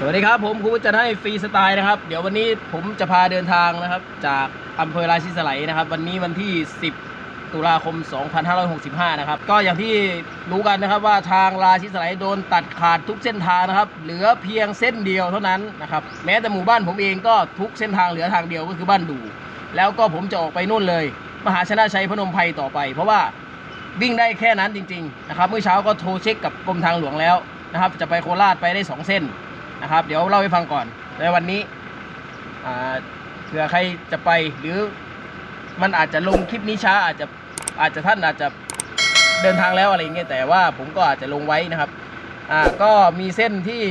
สวัสดีครับผมครูจะให้ฟรีสไตล์นะครับ เดี๋ยววันนี้ผมจะพาเดินทางนะครับ จากอำเภอราชิสไลนะครับ วันนี้วันที่ 10 ตุลาคม 2565 นะครับ ก็อย่างที่รู้กันนะครับว่าทางราชิสไลโดนตัดขาดทุกเส้นทางนะครับ เหลือเพียงเส้นเดียวเท่านั้นนะครับ แม้แต่หมู่บ้านผมเองก็ทุกเส้นทางเหลือทางเดียวก็คือบ้านดู แล้วก็ผมจะออกไปนู่นเลย มหาชนะชัยพนมไพรต่อไป เพราะว่าวิ่งได้แค่นั้นจริง ๆ นะครับ เมื่อเช้าก็โทรเช็คกับกรมทางหลวงแล้วนะครับ จะไปโคราชไปได้สองเส้น นะครับ เดี๋ยวเล่าให้ฟังก่อนในวันนี้เผื่อใครจะไปหรือมันอาจจะลงคลิปนี้ช้าอาจจะอาจจะท่านอาจจะเดินทางแล้วอะไรอย่างเงี้ยแต่ว่าผมก็อาจจะลงไว้นะครับอ่าก็มีเส้นที่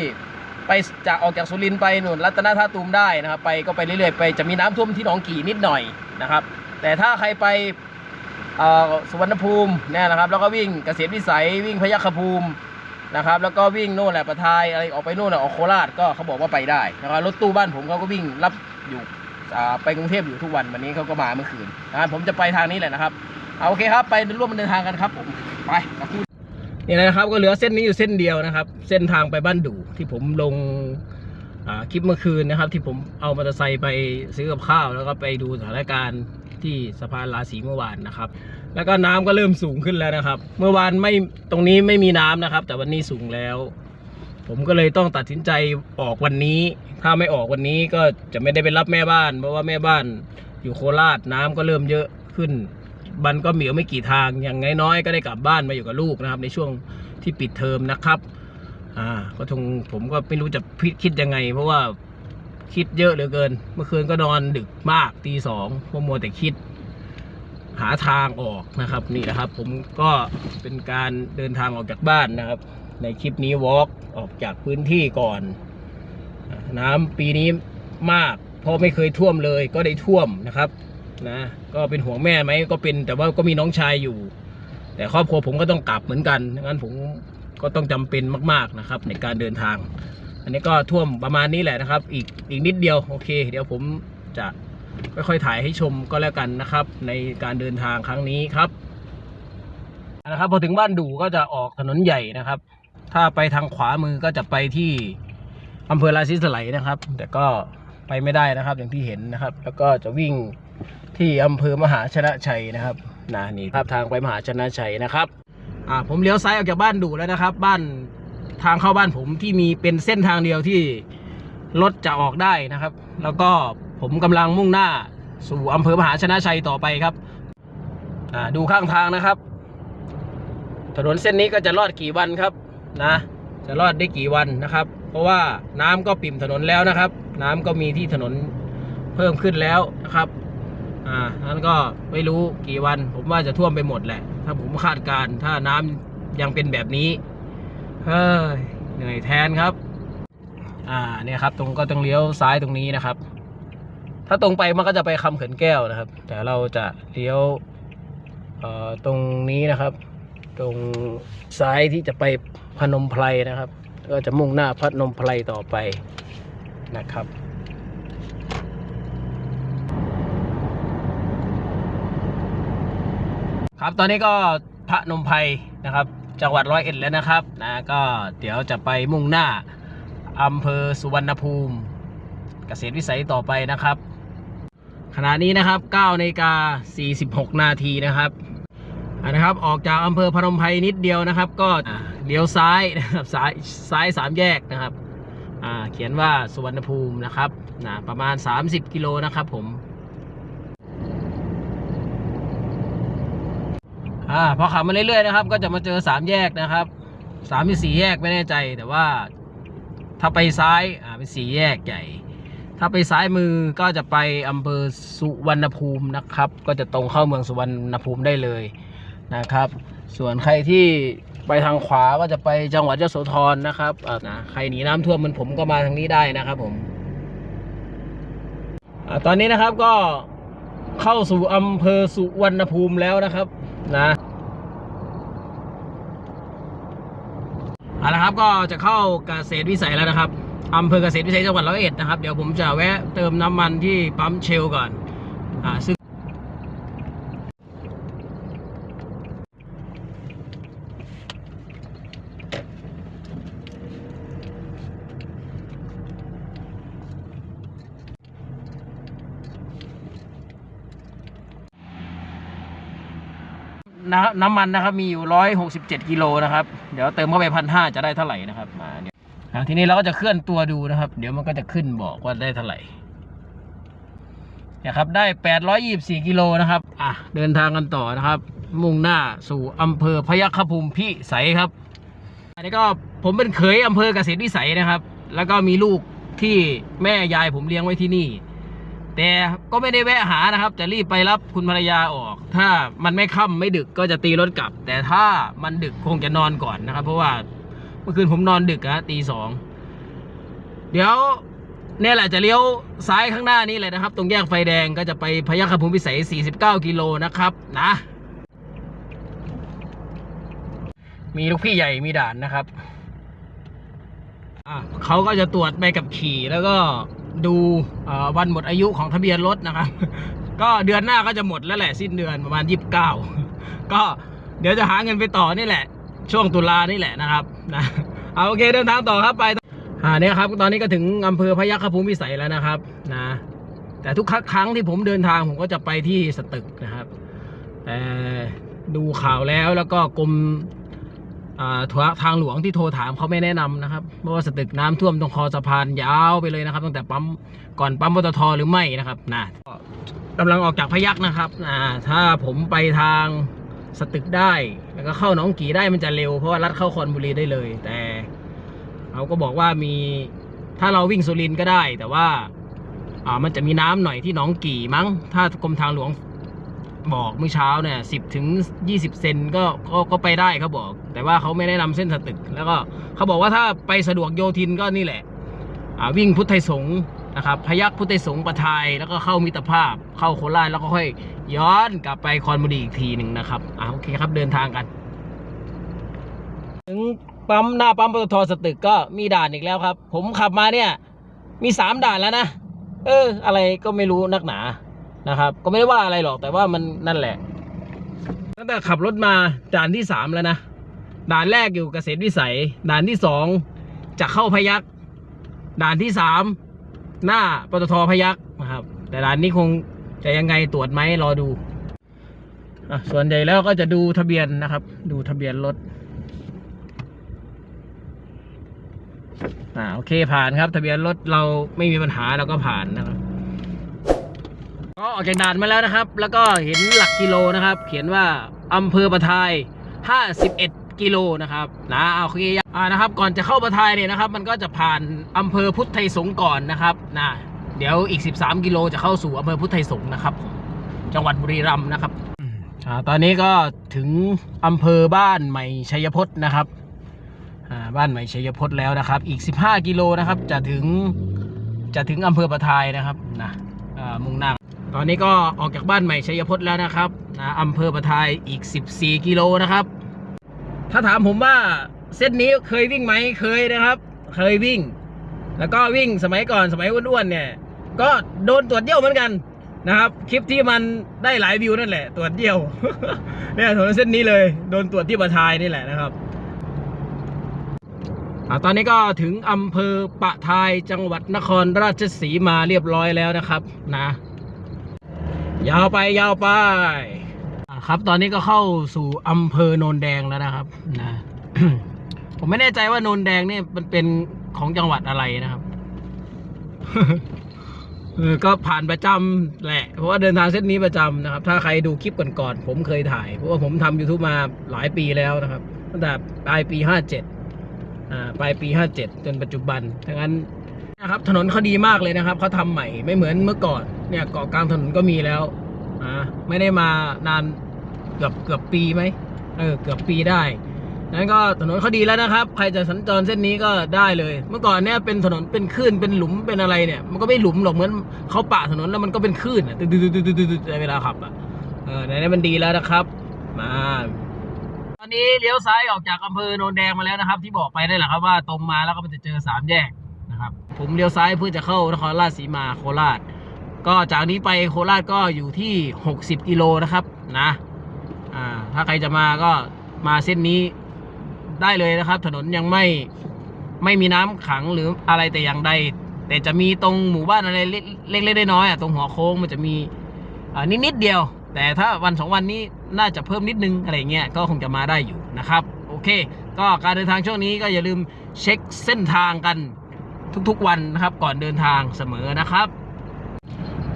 ไปจากออกจากสุรินทร์ไปหนุนรัตนท่าตูมได้นะครับ ไปก็ไปเรื่อยๆไปจะมีน้ำท่วมที่หนองกี่นิดหน่อยนะครับ แต่ถ้าใครไปสุวรรณภูมิเนี่ยนะครับ แล้วก็วิ่งเกษตรวิสัยวิ่งพยัคฆภูมิ นะครับ แล้วก็วิ่งโน่นแหละประทายอะไรออกไปโน่นน่ะออกโคราชก็เขาบอกว่าไปได้นะครับรถตู้บ้านผมเขาก็วิ่งรับอยู่ไปกรุงเทพอยู่ทุกวันวันนี้เขาก็มาเมื่อคืนนะครับผมจะไปทางนี้แหละนะครับเอาโอเคครับไปร่วมเดินทางกันครับผมไปกับพูดนี่นะครับก็เหลือเส้นนี้อยู่เส้นเดียวนะครับ เส้นทางไปบ้านดูที่ผมลงคลิปเมื่อคืนนะครับ ที่ผมเอามอเตอร์ไซค์ไปซื้อกับข้าวแล้วก็ไปดูสถานการณ์ ที่สะพานราศีเมื่อวานนะครับ แล้วก็น้ำก็เริ่มสูงขึ้นแล้วนะครับ เมื่อวานไม่ตรงนี้ไม่มีน้ำนะครับ แต่วันนี้สูงแล้ว ผมก็เลยต้องตัดสินใจออกวันนี้ ถ้าไม่ออกวันนี้ก็จะไม่ได้ไปรับแม่บ้าน เพราะว่าแม่บ้านอยู่โคราชน้ำก็เริ่มเยอะขึ้นมันก็เหมียวไม่กี่ทางอย่างน้อยๆก็ได้กลับบ้านมาอยู่กับลูกนะครับ ในช่วงที่ปิดเทอมนะครับ อ่าก็ทงผมก็ไม่รู้จะพิคิดยังไง เพราะว่า คิดเยอะเหลือเกิน เมื่อคืนก็นอนดึกมากตีสองพมัวแต่คิด หาทางออกนะครับ นี่นะครับ ผมก็เป็นการเดินทางออกจากบ้านนะครับ ในคลิปนี้วอล์กออกจากพื้นที่ก่อน น้ำปีนี้มากเพราะไม่เคยท่วมเลยก็ได้ท่วมนะครับนะก็เป็นห่วงแม่ไหมก็เป็นแต่ว่าก็มีน้องชายอยู่ แต่ครอบครัวผมก็ต้องกลับเหมือนกันงั้นผมก็ต้องจำเป็นมาก ๆนะครับ ในการเดินทาง อันนี้ก็ท่วมประมาณนี้แหละนะครับ อีกอีกนิดเดียวโอเค เดี๋ยวผมจะค่อยๆถ่ายให้ชมก็แล้วกันนะครับ ในการเดินทางครั้งนี้ครับนะครับพอถึงบ้านดูก็จะออกถนนใหญ่นะครับ ถ้าไปทางขวามือก็จะไปที่อำเภอราชินสไลนะครับ แต่ก็ไปไม่ได้นะครับอย่างที่เห็นนะครับ แล้วก็จะวิ่งที่อำเภอมหาชนะชัยนะครับนะนี่ภาพทางไปมหาชนะชัยนะครับอ่าผมเลี้ยวซ้ายออกจากบ้านดูแล้วนะครับ บ้าน ทางเข้าบ้านผมที่มีเป็นเส้นทางเดียวที่รถจะออกได้นะครับ แล้วก็ผมกำลังมุ่งหน้าสู่อำเภอมหาชนะชัยต่อไปครับดูข้างทางนะครับ ถนนเส้นนี้ก็จะรอดกี่วันครับนะ จะรอดได้กี่วันนะครับ เพราะว่าน้ำก็ปิ่มถนนแล้วนะครับ น้ำก็มีที่ถนนเพิ่มขึ้นแล้วนะครับอ่านั้นก็ไม่รู้กี่วัน ผมว่าจะท่วมไปหมดแหละ ถ้าผมคาดการ์ถ้าน้ำยังเป็นแบบนี้ เฮ้ยเหนื่อยแทนครับ อ่าเนี่ยครับ ตรงก็ต้องเลี้ยวซ้ายตรงนี้นะครับ ถ้าตรงไปมันก็จะไปคำเขินแก้วนะครับ แต่เราจะเลี้ยวเอ่อตรงนี้นะครับ ตรงซ้ายที่จะไปพนมไพรนะครับ ก็จะมุ่งหน้าพนมไพรต่อไปนะครับครับตอนนี้ก็พระนมไพรนะครับ จังหวัดร้อยเอ็ดแล้วนะครับนะก็เดี๋ยวจะไปมุ่งหน้าอำเภอสุวรรณภูมิ เกษตรวิสัยต่อไปนะครับ ขณะนี้นะครับ9นาฬิกา46 นาทีนะครับนะครับ ออกจากอำเภอพนมไพรนิดเดียวนะครับ ก็เลี้ยวซ้ายนะครับซ้ายซ้ายสามแยกนะครับอ่าเขียนว่าสุวรรณภูมินะครับนะประมาณ 30 กิโลนะครับผม อ่าพอขับมาเรื่อยๆนะครับ ก็จะมาเจอสามแยกนะครับสามหรือสี่แยกไม่แน่ใจ แต่ว่า ถ้าไปซ้ายอ่าเป็นสี่แยกใหญ่ ถ้าไปซ้ายมือก็จะไปอำเภอสุวรรณภูมินะครับ ก็จะตรงเข้าเมืองสุวรรณภูมิได้เลยนะครับ ส่วนใครที่ไปทางขวาก็จะไปจังหวัดยโสธรนะครับอ่านะใครหนีน้ำท่วมเหมือนผมก็มาทางนี้ได้นะครับผมอ่าตอนนี้นะครับก็เข้าสู่อำเภอสุวรรณภูมิแล้วนะครับ นะเอาละครับก็จะเข้าเกษตรวิสัยแล้วนะครับอำเภอเกษตรวิสัยจังหวัดร้อยเอ็ดนะครับ เดี๋ยวผมจะแวะเติมน้ำมันที่ปั๊มเชลก่อนอ่าซึ่ง น้ำน้ำมันนะครับมีอยู่ร้อยหกสิบเจ็ดกิโลนะครับ เดี๋ยวเติมเข้าไปพันห้าจะได้เท่าไหร่นะครับมาเดี๋ยทีนี้เราก็จะเคลื่อนตัวดูนะครับ เดี๋ยวมันก็จะขึ้นบอกว่าได้เท่าไหร่นี่ยครับได้แปดร้อยยี่สิบสี่กิโลนะครับอะเดินทางกันต่อนะครับ มุ่งหน้าสู่อำเภอพยัคฆภูมิพิสัยครับ อันนี้ก็ผมเป็นเขยอำเภอเกษตรวิสัยนะครับ แล้วก็มีลูกที่แม่ยายผมเลี้ยงไว้ที่นี่ แต่ก็ไม่ได้แวะหานะครับ จะรีบไปรับคุณภรรยาออก ถ้ามันไม่ค่ำไม่ดึกก็จะตีรถกลับ แต่ถ้ามันดึกคงจะนอนก่อนนะครับ เพราะว่าเมื่อคืนผมนอนดึกอะตีสองเดี๋ยวเนี่ยแหละจะเลี้ยวซ้ายข้างหน้านี้เลยนะครับ ตรงแยกไฟแดงก็จะไปพยัคฆภูมิพิสัย 49 กิโลนะครับนะ มีลูกพี่ใหญ่มีด่านนะครับอะเขาก็จะตรวจใบกับขี่แล้วก็ ดูวันหมดอายุของทะเบียนรถนะครับ ก็เดือนหน้าก็จะหมดแล้วแหละสิ้นเดือนประมาณยี่สิบเก้าก็เดี๋ยวจะหาเงินไปต่อนี่แหละ ช่วงตุลานี่แหละนะครับนะเอาโอเคเดินทางต่อครับไปอ่าเนี่ยครับ ตอนนี้ก็ถึงอำเภอพยัคฆภูมิพิสัยแล้วนะครับนะแต่ทุกครั้งที่ผมเดินทางผมก็จะไปที่สตึกนะครับแต่ดูข่าวแล้วแล้วก็กรม ทางหลวงที่โทรถามเขาไม่แนะนำนะครับเพราะว่าสตึกน้ำท่วมตรงคอสะพานยาวไปเลยนะครับตั้งแต่ปั๊มก่อนปั๊มปตทหรือไม่นะครับนะก็กำลังออกจากพยักนะครับอ่าถ้าผมไปทางสตึกได้แล้วก็เข้าหนองกี่ได้มันจะเร็วเพราะว่าลัดเข้าคอนบุรีได้เลย แต่เขาก็บอกว่ามีถ้าเราวิ่งสุรินก็ได้ แต่ว่ามันจะมีน้ำหน่อยที่หนองกี่มั้ง ถ้ากรมทางหลวง บอกเมื่อเช้าเนี่ยสิบถึงยี่สิบเซนก็ก็ก็ไปได้เขาบอก แต่ว่าเขาไม่แนะนำเส้นสตึก แล้วก็เขาบอกว่าถ้าไปสะดวกโยธินก็นี่แหละวิ่งพุทธไทยสงฆ์นะครับพยัคฆ์พุทธไทยสงฆ์ประทายแล้วก็เข้ามิตรภาพเข้าโคราชแล้วก็ค่อยย้อนกลับไปคอนบุรีอีกทีหนึ่งนะครับอ่าโอเคครับเดินทางกัน ถึงปั๊มหน้าปั๊มปตทสตึกก็มีด่านอีกแล้วครับ ผมขับมาเนี่ยมีสามด่านแล้วนะเอออะไรก็ไม่รู้นักหนา นะครับ ก็ไม่ได้ว่าอะไรหรอกแต่ว่ามันนั่นแหละ ตั้งแต่ขับรถมาด่านที่สามแล้วนะ ด่านแรกอยู่เกษตรวิสัย ด่านที่สองจะเข้าพยักด่านที่สามหน้าปตทพยักนะครับ แต่ด่านนี้คงจะยังไงตรวจไหมรอดูอะส่วนใหญ่แล้วก็จะดูทะเบียนนะครับ ดูทะเบียนรถอ่าโอเคผ่านครับ ทะเบียนรถเราไม่มีปัญหาเราก็ผ่านนะครับ ก็ออกจากด่านมาแล้วนะครับ แล้วก็เห็นหลักกิโลนะครับ เขียนว่าอำเภอประทาย 51 กิโลนะครับนะเอาโอเคอ่านะครับ ก่อนจะเข้าประทายเนี่ยนะครับ มันก็จะผ่านอำเภอพุทธไทยสงก่อนนะครับนะเดี๋ยวอีก 13 กิโลจะเข้าสู่อำเภอพุทธไทยสงนะครับ จังหวัดบุรีรัมย์นะครับอ่าตอนนี้ก็ถึงอำเภอบ้านใหม่ชัยพจน์นะครับอ่าบ้านใหม่ชัยพจน์แล้วนะครับ อีก 15 กิโลนะครับ จะถึงจะถึงอำเภอประทายนะครับนะอ่ามุ่งหน้า ตอนนี้ก็ออกจากบ้านใหม่ชัยพจน์แล้วนะครับนะอำเภอประทายอีก 14 กิโลนะครับ ถ้าถามผมว่าเส้นนี้เคยวิ่งไหมเคยนะครับ เคยวิ่ง แล้วก็วิ่งสมัยก่อนสมัยอ้วนๆเนี่ย ก็โดนตรวจเยี่ยวเหมือนกันนะครับ คลิปที่มันได้หลายวิวนั่นแหละ ตรวจเยี่ยวเนี่ยถนนเส้นนี้เลยโดนตรวจที่ประทายนี่แหละนะครับอตอนนี้ก็ถึงอำเภอปะทายจังหวัดนครราชสีมาเรียบร้อยแล้วนะครับนะ ยาวไปยาวไปครับตอนนี้ก็เข้าสู่อำเภอโนนแดงแล้วนะครับนะผมไม่แน่ใจว่าโนนแดงเนี่ยมันเป็นของจังหวัดอะไรนะครับเออก็ผ่านประจำแหละ เพราะว่าเดินทางเส้นนี้ประจำนะครับ ถ้าใครดูคลิปก่อนๆผมเคยถ่าย เพราะว่าผมทำ YouTube มาหลายปีแล้วนะครับตั้งแต่ปลายปีห้าเจ็ดอ่าปลายปีห้าเจ็ดจนปัจจุบันดังนั้น นะครับถนนเขาดีมากเลยนะครับเขาทำใหม่ไม่เหมือนเมื่อก่อนเนี่ยเกาะกลางถนนก็มีแล้วอ่าไม่ได้มานานเกือบเกือบปีไหมเออเกือบปีได้นั้นก็ถนนเขาดีแล้วนะครับ ใครจะสัญจรเส้นนี้ก็ได้เลย เมื่อก่อนเนี่ยเป็นถนนเป็นคลื่นเป็นหลุมเป็นอะไรเนี่ย มันก็ไม่หลุมหรอกเหมือนเขาปะถนนแล้วมันก็เป็นคลื่นอะตึ๊ดตึ๊ดตึ๊ดตึ๊ดตึ๊ดในเวลาขับอะเออในนี้มันดีแล้วนะครับมาตอนนี้เลี้ยวซ้ายออกจากอำเภอโนนแดงมาแล้วนะครับ ที่บอกไปนั่นแหละครับว่าตรงมาแล้วก็มันจะเจอสามแยก ผมเลี้ยวซ้ายเพื่อจะเข้านครราชสีมาโคราช ก็จากนี้ไปโคราชก็อยู่ที่ 60 กิโลนะครับนะอ่าถ้าใครจะมาก็มาเส้นนี้ได้เลยนะครับ ถนนยังไม่ไม่มีน้ำขังหรืออะไรแต่อย่างใด แต่จะมีตรงหมู่บ้านอะไรเล็กๆน้อยๆอะตรงหัวโค้งมันจะมีอ่านิดเดียว แต่ถ้าวันสองวันนี้น่าจะเพิ่มนิดนึงอะไรเงี้ยก็คงจะมาได้อยู่นะครับ โอเค ก็การเดินทางช่วงนี้ก็อย่าลืมเช็คเส้นทางกัน ทุกๆวันนะครับ ก่อนเดินทางเสมอนะครับ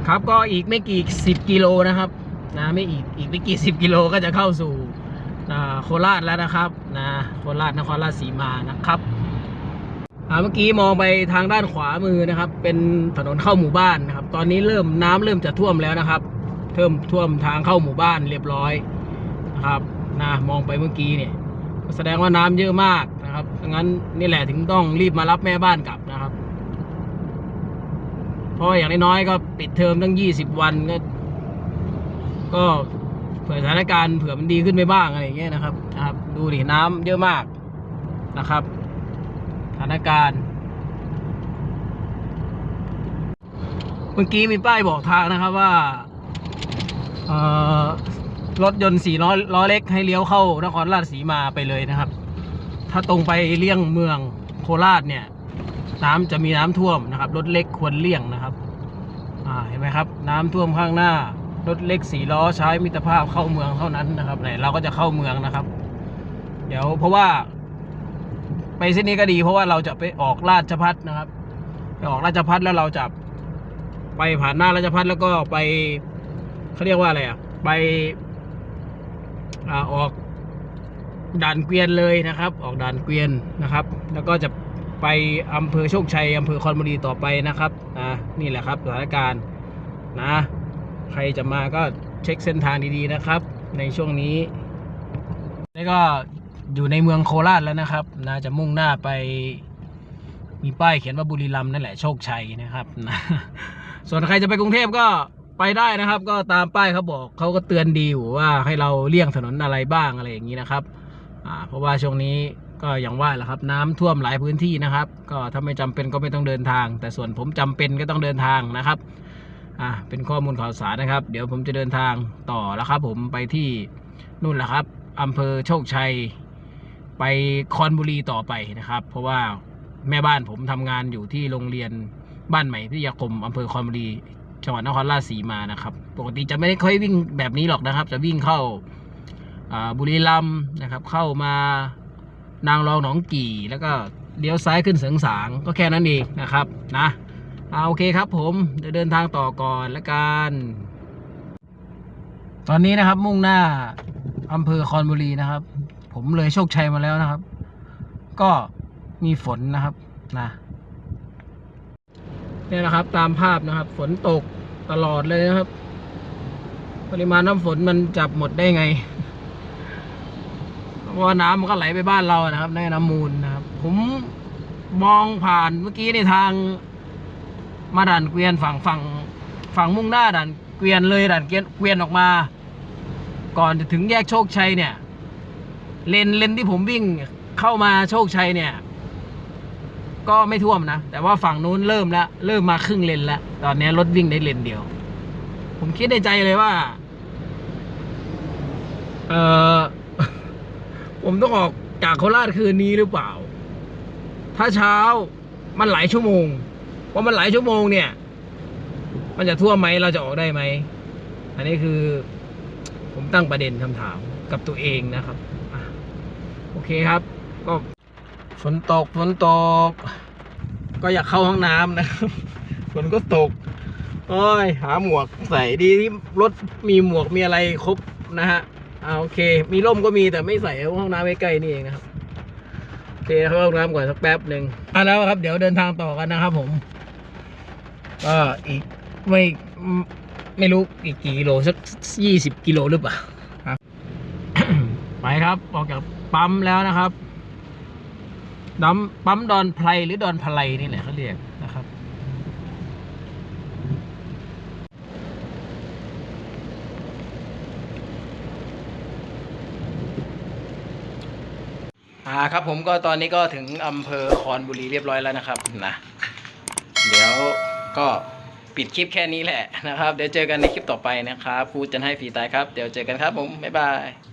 ครับก็อีกไม่กี่สิบกิโลนะครับนะไม่อีกอีกไม่กี่สิบกิโลก็จะเข้าสู่โคราชแล้วนะครับนะโคราชนครราชสีมานะครับเมื่อกี้มองไปทางด้านขวามือนะครับ เป็นถนนเข้าหมู่บ้านนะครับ ตอนนี้เริ่มน้ำเริ่มจะท่วมแล้วนะครับเริ่มท่วมทางเข้าหมู่บ้านเรียบร้อยนะครับนะมองไปเมื่อกี้เนี่ยแสดงว่าน้ำเยอะมากนะครับงั้นนี่แหละถึงต้องรีบมารับแม่บ้านกลับ รับเพราะอย่างน้อยๆก็ปิดเทอมตั้งยี่สิบวันก็ ก็เผื่อสถานการณ์เผื่อมันดีขึ้นไปบ้างอะไรอย่างเงี้ยนะครับนะครับ ดูดิน้ำเยอะมากนะครับสถานการณ์ เมื่อกี้มีป้ายบอกทางนะครับว่ารถยนต์สี่ล้อล้อเล็กให้เลี้ยวเข้านครราชสีมาไปเลยนะครับ ถ้าตรงไปเลี่ยงเมืองโคราชเนี่ย น้ำจะมีน้ำท่วมนะครับ รถเล็กควรเลี่ยงนะครับเห็นไหมครับ น้ำท่วมข้างหน้ารถเล็กสีล้อใช้มิตรภาพเข้าเมืองเท่านั้นนะครับไหนเราก็จะเข้าเมืองนะครับ เดี๋ยวเพราะว่า ไปเส้นนี้ก็ดี เพราะว่าเราจะไปออกราชพัฒนะครับไปออกราชพัฒแล้วเราจะไปผ่านหน้าราชพัฒแล้วก็ไปเขาเรียกว่าอะไรอะไปอ่าออกด่านเกวียนเลยนะครับ ออกด่านเกวียนนะครับ แล้วก็จะ ไปอำเภอโชคชัยอำเภอคอนบุรีต่อไปนะครับนะนี่แหละครับสถานการณ์นะใครจะมาก็เช็คเส้นทางดีๆนะครับ ในช่วงนี้นี่ก็อยู่ในเมืองโคราชแล้วนะครับนะจะมุ่งหน้าไปมีป้ายเขียนว่าบุรีรัมย์นั่นแหละโชคชัยนะครับนะส่วนใครจะไปกรุงเทพก็ไปได้นะครับ ก็ตามป้ายเขาบอกเขาก็เตือนดีอยู่ว่าให้เราเลี่ยงถนนอะไรบ้างอะไรอย่างนี้นะครับ อ่าเพราะว่าช่วงนี้ ก็อย่างว่าแหละครับ น้ำท่วมหลายพื้นที่นะครับ ก็ถ้าไม่จำเป็นก็ไม่ต้องเดินทาง แต่ส่วนผมจำเป็นก็ต้องเดินทางนะครับอ่าเป็นข้อมูลข่าวสารนะครับ เดี๋ยวผมจะเดินทางต่อแล้วครับ ผมไปที่นู่นแหละครับอำเภอโชคชัย ไปคอนบุรีต่อไปนะครับ เพราะว่าแม่บ้านผมทำงานอยู่ที่โรงเรียนบ้านใหม่พิทยาคมอำเภอคอนบุรีจังหวัดนครราชสีมานะครับ ปกติจะไม่ได้ค่อยวิ่งแบบนี้หรอกนะครับ จะวิ่งเข้าอ่าบุรีรัมย์นะครับ เข้ามา นางรองหนองกี่ แล้วก็เลี้ยวซ้ายขึ้นเสริงสางก็แค่นั้นเองนะครับนะเอาโอเคครับผมเดี๋ยวเดินทางต่อก่อนละกันตอนนี้นะครับมุ่งหน้าอำเภอคอนบุรีนะครับ ผมเลยโชคชัยมาแล้วนะครับ ก็มีฝนนะครับนะเนี่ยนะครับตามภาพนะครับ ฝนตกตลอดเลยนะครับ ปริมาณน้ำฝนมันจับหมดได้ไง เพราะว่าน้ำมันก็ไหลไปบ้านเรานะครับ ในน้ำมูลนะครับ ผมมองผ่านเมื่อกี้ในทางมาด่านเกวียนฝั่งฝั่งฝั่งมุ่งหน้าด่านเกวียนเลยด่านเกวียนเกวียนออกมา ก่อนจะถึงแยกโชคชัยเนี่ย เลนเลนที่ผมวิ่งเข้ามาโชคชัยเนี่ย ก็ไม่ท่วมนะ แต่ว่าฝั่งนู้นเริ่มแล้วเริ่มมาครึ่งเลนแล้ว ตอนนี้รถวิ่งได้เลนเดียว ผมคิดในใจเลยว่า เออ ผมต้องออกจากโคราชคืนนี้หรือเปล่า ถ้าเช้ามันหลายชั่วโมงพอมันหลายชั่วโมงเนี่ย มันจะท่วมไหมเราจะออกได้ไหม อันนี้คือ ผมตั้งประเด็นคำถามกับตัวเองนะครับอโอเคครับ ก็ฝนตกฝนตก ก็อยากเข้าห้องน้ำนะครับฝนก็ตกโอ้ยหาหมวกใส่ดีที่รถมีหมวกมีอะไรครบนะฮะ อ่าโอเค มีร่มก็มีแต่ไม่ใส่ห้องน้ำใกล้ๆนี่เองนะครับโอเคเข้าห้องน้ำก่อนสักแป๊บหนึ่งอะแล้วครับ เดี๋ยวเดินทางต่อกันนะครับผมก็อีกไม่ไม่รู้อีกกี่กิโลสักยี่สิบกิโลหรือเปล่าครับไปครับออกจากปั๊มแล้วนะครับปั๊มปั๊มดอนไพรหรือดอนพลายนี่แหละเขาเรียกนะครับ อ่าครับผมก็ตอนนี้ก็ถึงอำเภอคอนบุรีเรียบร้อยแล้วนะครับนะเดี๋ยวก็ปิดคลิปแค่นี้แหละนะครับ เดี๋ยวเจอกันในคลิปต่อไปนะครับครูจะให้ฟรีตายครับ เดี๋ยวเจอกันครับผม บ๊ายบาย